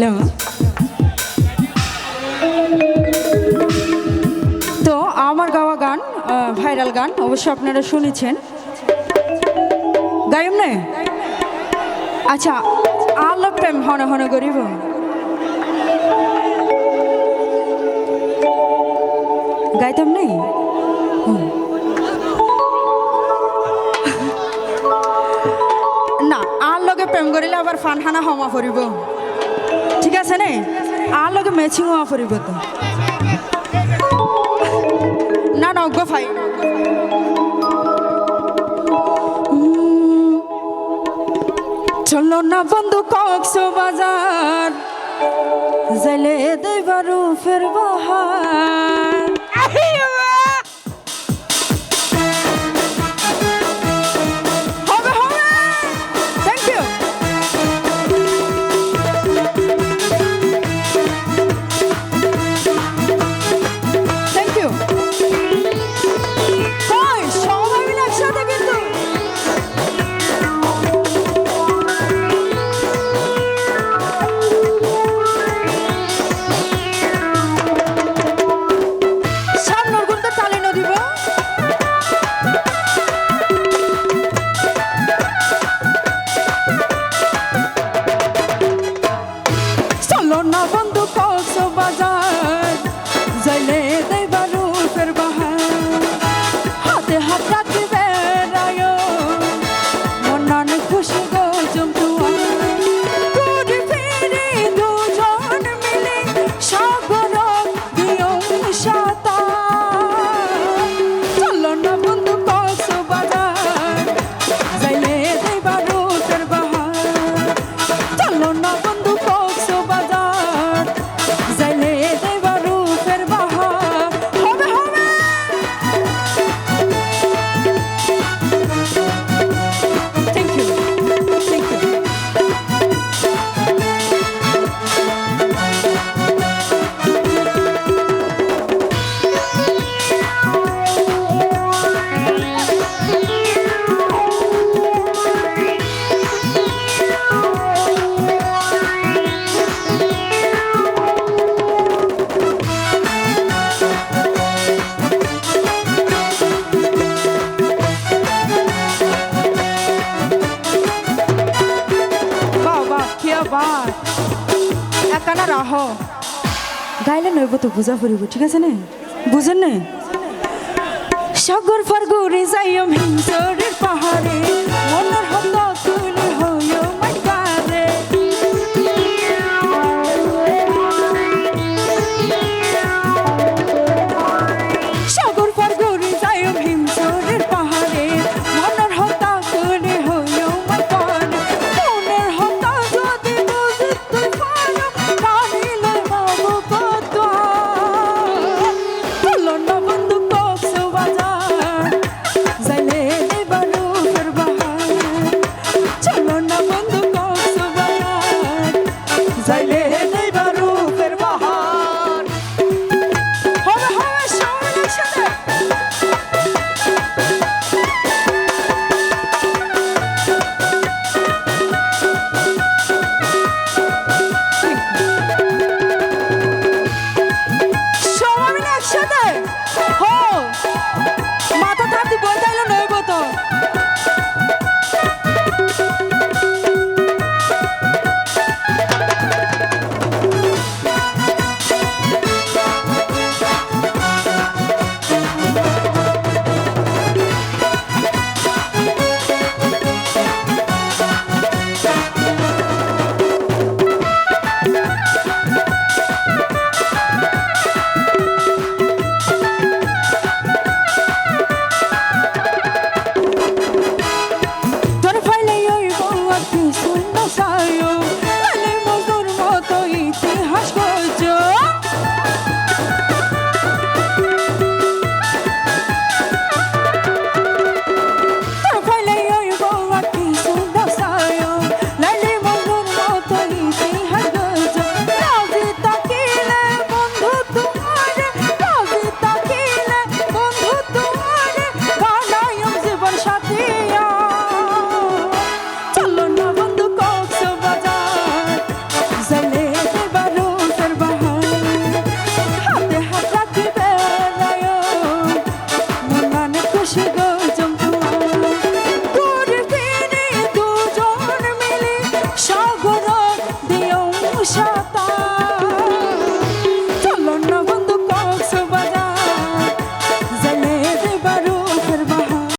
Hello তো আমার গাওয়া গান ভাইরাল গান অবশ্যই আপনারা শুনেছেন। গাইম নে? আচ্ছা আল্লাহ প্রেম হন হন করিব। গাইতাম নেই না, আর লগে প্রেম করিলে আবার ফানহানা হমা ফুরিব ঠিক আছে নে? আর লগে ম্যাচিং হওয়া তো। না না ভাই। উম, চলো না বন্ধু কক্সো বাজার জেলে দেবারু ফের বাহার চলো না একানা গাইলে নইব তো বুঝা ফুরিব ঠিক আছে নে? বুঝেন নে? সগর ফারগুরে যাইম হিমসরের পাহাড়ে মনের